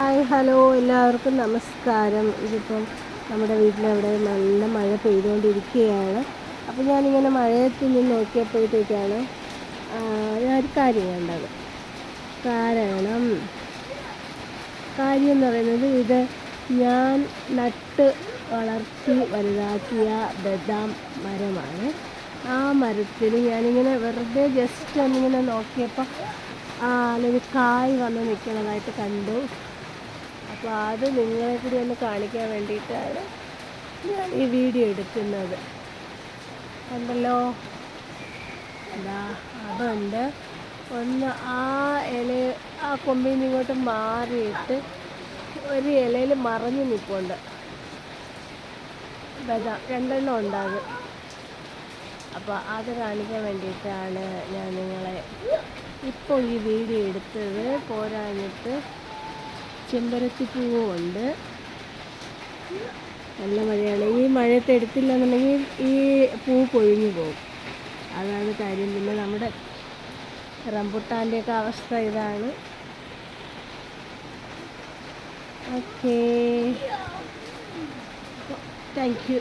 Hi hello എല്ലാവർക്കും നമസ്കാരം. ഇതിപ്പം നമ്മുടെ വീട്ടിലവിടെ നല്ല മഴ പെയ്തുകൊണ്ടിരിക്കുകയാണ്. അപ്പോൾ ഞാനിങ്ങനെ മഴയത്ത് നിന്ന് നോക്കിയപ്പോഴത്തേക്കാണ് ഞാനൊരു കാര്യം കണ്ടത് കാരണം കാര്യം എന്ന് പറയുന്നത് ഇത് ഞാൻ നട്ട് വളർത്തി വലുതാക്കിയ ബദാം മരമാണ്. ആ മരത്തിൽ ഞാനിങ്ങനെ വെറുതെ ജസ്റ്റ് ഒന്നിങ്ങനെ നോക്കിയപ്പോൾ അല്ലെങ്കിൽ കായ് വന്ന് നിൽക്കുന്നതായിട്ട് കണ്ടു. അപ്പോൾ അത് നിങ്ങളെ കൂടി ഒന്ന് കാണിക്കാൻ വേണ്ടിയിട്ടാണ് ഞാൻ ഈ വീഡിയോ എടുക്കുന്നത്. ഉണ്ടല്ലോ എന്താ അതുണ്ട്. ഒന്ന് ആ ഇല ആ കൊമ്പിൽ നിന്ന് ഇങ്ങോട്ട് മാറിയിട്ട് ഒരു ഇലയിൽ മറഞ്ഞു നിൽപ്പുണ്ട് ബദാം രണ്ടെണ്ണം ഉണ്ടാകും അപ്പോൾ അത് കാണിക്കാൻ വേണ്ടിയിട്ടാണ് ഞാൻ നിങ്ങളെ ഇപ്പോൾ ഈ വീഡിയോ എടുത്തത്. പോരാഞ്ഞിട്ട് ചെമ്പരത്തിപ്പൂവും ഉണ്ട് നല്ല മഴയാണ്. ഈ മഴയത്ത് എടുത്തില്ല എന്നുണ്ടെങ്കിൽ ഈ പൂ കൊഴിഞ്ഞു പോകും. അതാണ് കാര്യം. പിന്നെ നമ്മുടെ റംബുട്ടാന്റെയൊക്കെ അവസ്ഥ ഇതാണ്. ഓക്കേ. Thank you